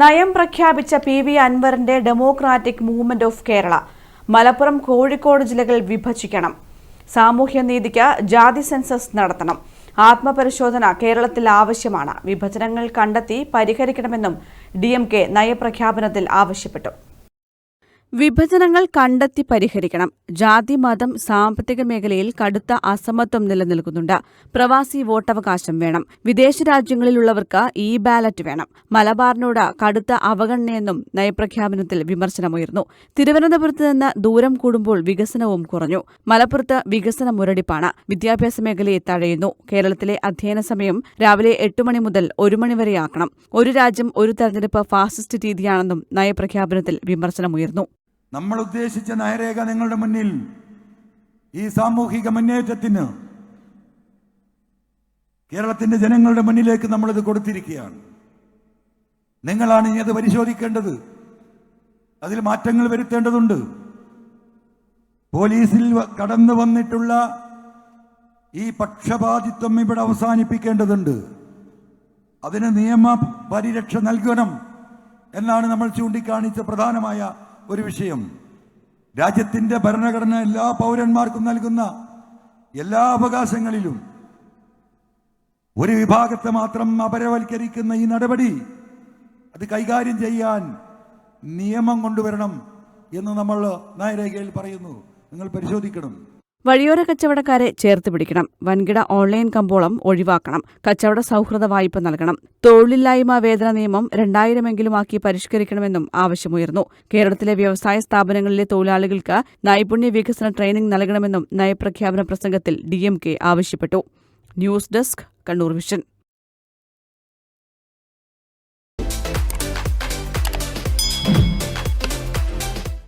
നയം പ്രഖ്യാപിച്ച P V അൻവറിന്റെ democratic movement of Kerala. Malappuram Kozhikode ജില്ലകൾ വിഭജിക്കണം. സാമൂഹ്യനീതിക്ക് ജാതി സെൻസസ് നടത്തണം. ആത്മപരിശോധന കേരളത്തിൽ ആവശ്യമാണ്. വിഭജനങ്ങൾ കണ്ടെത്തി പരിഹരിക്കണമെന്നും ഡി നയപ്രഖ്യാപനത്തിൽ ആവശ്യപ്പെട്ടു. വിഭജനങ്ങൾ കണ്ടെത്തി പരിഹരിക്കണം. ജാതി മതം സാമ്പത്തിക മേഖലയിൽ കടുത്ത അസമത്വം നിലനിൽക്കുന്നുണ്ട്. പ്രവാസി വോട്ടവകാശം വേണം. വിദേശ രാജ്യങ്ങളിലുള്ളവർക്ക് ഇ ബാലറ്റ് വേണം. മലബാറിനോട് കടുത്ത അവഗണനയെന്നും നയപ്രഖ്യാപനത്തിൽ വിമർശനമുയർന്നു. തിരുവനന്തപുരത്ത് നിന്ന് ദൂരം കൂടുമ്പോൾ വികസനവും കുറഞ്ഞു. മലപ്പുറത്ത് വികസന മുരടിപ്പാണ്. വിദ്യാഭ്യാസ മേഖലയെ തഴയുന്നു. കേരളത്തിലെ അധ്യയന സമയം രാവിലെ എട്ട് മണി മുതൽ ഒരു മണിവരെയാക്കണം ഒരു രാജ്യം ഒരു തെരഞ്ഞെടുപ്പ് ഫാസിസ്റ്റ് രീതിയാണെന്നും നയപ്രഖ്യാപനത്തിൽ വിമർശനമുയർന്നു. നമ്മൾ ഉദ്ദേശിച്ച നയരേഖ നിങ്ങളുടെ മുന്നിൽ ഈ സാമൂഹിക മുന്നേറ്റത്തിന് കേരളത്തിന്റെ ജനങ്ങളുടെ മുന്നിലേക്ക് നമ്മളിത് കൊടുത്തിരിക്കുകയാണ്. നിങ്ങളാണ് ഇനി അത് പരിശോധിക്കേണ്ടത്. അതിൽ മാറ്റങ്ങൾ വരുത്തേണ്ടതുണ്ട്. പോലീസിൽ കടന്നു വന്നിട്ടുള്ള ഈ പക്ഷപാതിത്വം ഇവിടെ അവസാനിപ്പിക്കേണ്ടതുണ്ട്. അതിന് നിയമ പരിരക്ഷ നൽകണം എന്നാണ് നമ്മൾ ചൂണ്ടിക്കാണിച്ച പ്രധാനമായ ഒരു വിഷയം. രാജ്യത്തിന്റെ ഭരണഘടന എല്ലാ പൗരന്മാർക്കും നൽകുന്ന എല്ലാ അവകാശങ്ങളിലും ഒരു വിഭാഗത്തെ മാത്രം അപരവൽക്കരിക്കുന്ന ഈ നടപടി അത് കൈകാര്യം ചെയ്യാൻ നിയമം കൊണ്ടുവരണം എന്ന് നമ്മൾ നയരേഖയിൽ പറയുന്നു. നിങ്ങൾ പരിശോധിക്കണം. വഴിയോര കച്ചവടക്കാരെ ചേർത്ത് പിടിക്കണം. വൻകിട ഓൺലൈൻ കമ്പോളം ഒഴിവാക്കണം. കച്ചവട സൗഹൃദ വായ്പ നൽകണം. തൊഴിലില്ലായ്മ വേതന നിയമം രണ്ടായിരമെങ്കിലുമാക്കി പരിഷ്കരിക്കണമെന്നും ആവശ്യമുയർന്നു. കേരളത്തിലെ വ്യവസായ സ്ഥാപനങ്ങളിലെ തൊഴിലാളികൾക്ക് നൈപുണ്യ വികസന ട്രെയിനിംഗ് നൽകണമെന്നും നയപ്രഖ്യാപന പ്രസംഗത്തിൽ ഡി ആവശ്യപ്പെട്ടു. News desk Kannur vision.